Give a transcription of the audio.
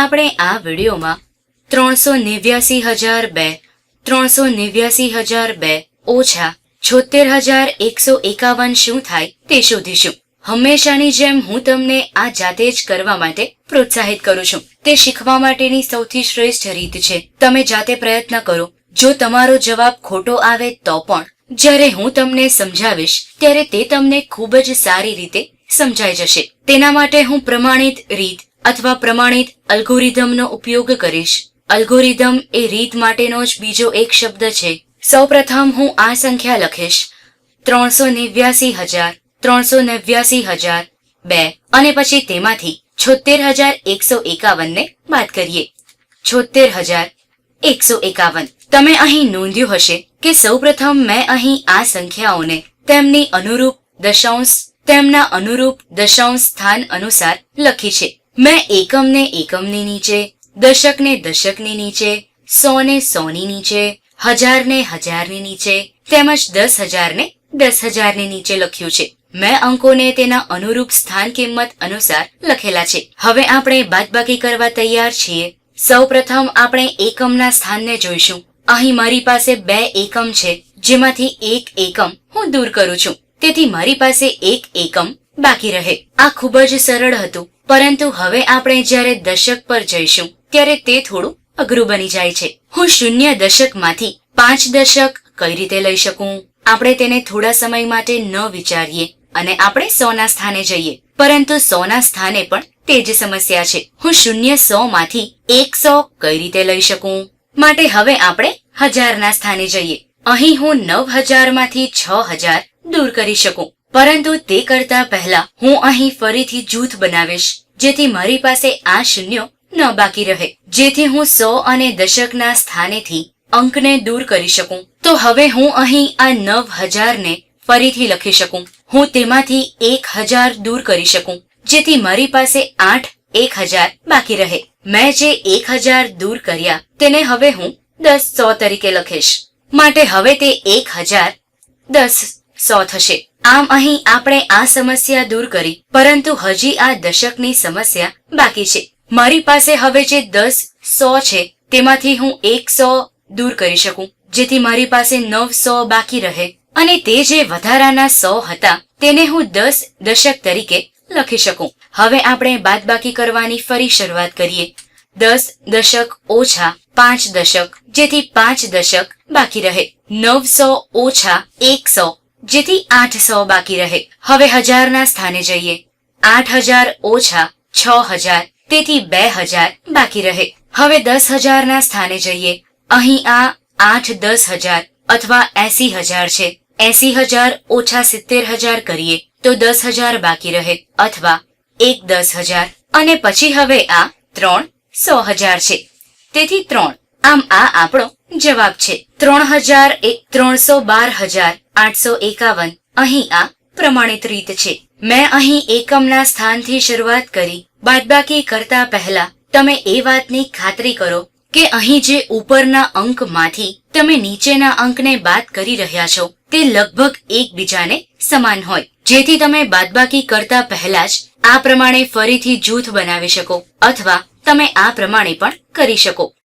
આપણે આ વિડીયોમાં ત્રણસો નેવ્યાસી હજાર બે, ત્રણસો નેવ્યાસી હજાર બે, ઓછા છોતેર હજાર એકસો એકાવન શું થાય તે શોધીશું. હંમેશાની જેમ હું તમને આ જાતે જ કરવા માટે પ્રોત્સાહિત કરું છું. તે શીખવા માટેની સૌથી શ્રેષ્ઠ રીત છે. તમે જાતે પ્રયત્ન કરો. જો તમારો જવાબ ખોટો આવે તો પણ. જ્યારે હું તમને સમજાવીશ, ત્યારે તે તમને ખૂબ જ સારી રીતે સમજાઈ જશે. તેના માટે હું પ્રમાણિત રીત અથવા પ્રમાણિત અલ્ગોરિધમનો ઉપયોગ કરીશ. અલ્ગોરિધમ એ રીત માટેનો જ બીજો એક શબ્દ છે. સૌપ્રથમ હું આ સંખ્યા લખીશ. ત્રણસો નેવ્યાસી હજાર, ત્રણસો નેવ્યાસી હજાર, બે. અને પછી તેમાંથી છોતેર હજાર એકસો એકાવન ને બાદ કરીએ. છોતેર હજાર એકસો એકાવન. તમે અહીં નોંધ્યું હશે કે સૌપ્રથમ મેં અહીં આ સંખ્યાઓને તેમની અનુરૂપ દશાંશ, તેમના અનુરૂપ દશાંશ સ્થાન અનુસાર લખી છે. મેં એકમને એકમની નીચે, દશકને દશકની નીચે, સોને સોની નીચે, હજારને હજારની નીચે, તેમજ દસ હજારને દસ હજારની નીચે લખ્યું છે. મેં અંકોને તેના અનુરૂપ સ્થાન કિંમત અનુસાર લખેલા છે. હવે આપણે બાદબાકી કરવા તૈયાર છીએ. સૌપ્રથમ આપણે એકમના સ્થાનને જોઈશું. અહીં મારી પાસે બે એકમ છે, જેમાંથી એક એકમ હું દૂર કરું છું. તેથી મારી પાસે એક એકમ બાકી રહે. આ ખૂબ જ સરળ હતું. પરંતુ હવે આપણે જ્યારે દશક પર જઈશું, ત્યારે તે થોડું અઘરું બની જાય છે. હું શૂન્ય દશકમાંથી પાંચ દશક કઈ રીતે લઈ શકું? આપણે તેને થોડા સમય માટે ન વિચારીએ અને આપણે સોના સ્થાને જઈએ. પરંતુ સોના સ્થાને પણ તે જ સમસ્યા છે. હું શૂન્ય સો માંથી એક સો કઈ રીતે લઈ શકું? માટે હવે આપણે હજારના સ્થાને જઈએ. અહીં હું નવ હજારમાંથી છ હજાર દૂર કરી શકું. પરંતુ તે કરતા પહેલા હું અહીં ફરીથી જૂથ બનાવીશ, જેથી મારી પાસે આ શૂન્યો ન બાકી રહે. જેથી હું સો અને દશકના સ્થાનેથી અંકને દૂર કરી શકું. તો હવે હું અહીં આ નવ હજારને ફરીથી લખી શકું. હું તેમાંથી એક હજાર દૂર કરી શકું, જેથી મારી પાસે આઠ, એક હજાર બાકી રહે. મેં જે એક હજાર દૂર કર્યા, તેને હવે હું દસ સો તરીકે લખીશ. માટે હવે તે એક હજાર દસ સો થશે. આમ અહીં આપણે આ સમસ્યા દૂર કરી, પરંતુ હજી આ દશકની સમસ્યા બાકી છે. મારી પાસે હવે જે દસ, સો છે, તેમાંથી હું એક સો દૂર કરી શકું, જેથી મારી પાસે નવ સો બાકી રહે, અને તે જે વધારાના સો હતા, તેને હું દસ દશક તરીકે લખી શકું. હવે આપણે બાદબાકી કરવાની ફરી શરૂઆત કરીએ. દસ દશક ઓછા પાંચ દશક, જેથી પાંચ દશક બાકી રહે. નવસો ઓછા એકસો જેથી આઠસો બાકી રહે. હવે હજારના સ્થાને જઈએ. આઠ હજાર ઓછા છ હજાર તેથી બે હજાર બાકી રહે. હવે દસ હજારના સ્થાને જઈએ. અહીં આ આઠ દસ હજાર અથવા એસી હજાર છે. એસી હજાર ઓછા સિત્તેર હજાર કરીએ તો દસ હજાર બાકી રહે અથવા એક દસ હજાર અને પછી હવે આ ત્રણ સો હજાર છે. તેથી ત્રણ. આમ આ આપણો જવાબ છે. ત્રણ હજાર એક ત્રણસો બાર હજાર આઠસો એકાવન. અહીં આ પ્રમાણિત રીત છે. મેં અહીં એકમના સ્થાનથી શરૂઆત કરી. બાદબાકી કરતા પહેલા તમે એ વાતની ખાતરી કરો કે અહીં જે ઉપરના અંકમાંથી તમે નીચેના અંકને બાદ કરી રહ્યા છો, તે લગભગ એકબીજાને સમાન હોય. જેથી તમે બાદબાકી કરતા પહેલા જ આ પ્રમાણે ફરીથી જૂથ બનાવી શકો, અથવા તમે આ પ્રમાણે પણ કરી શકો.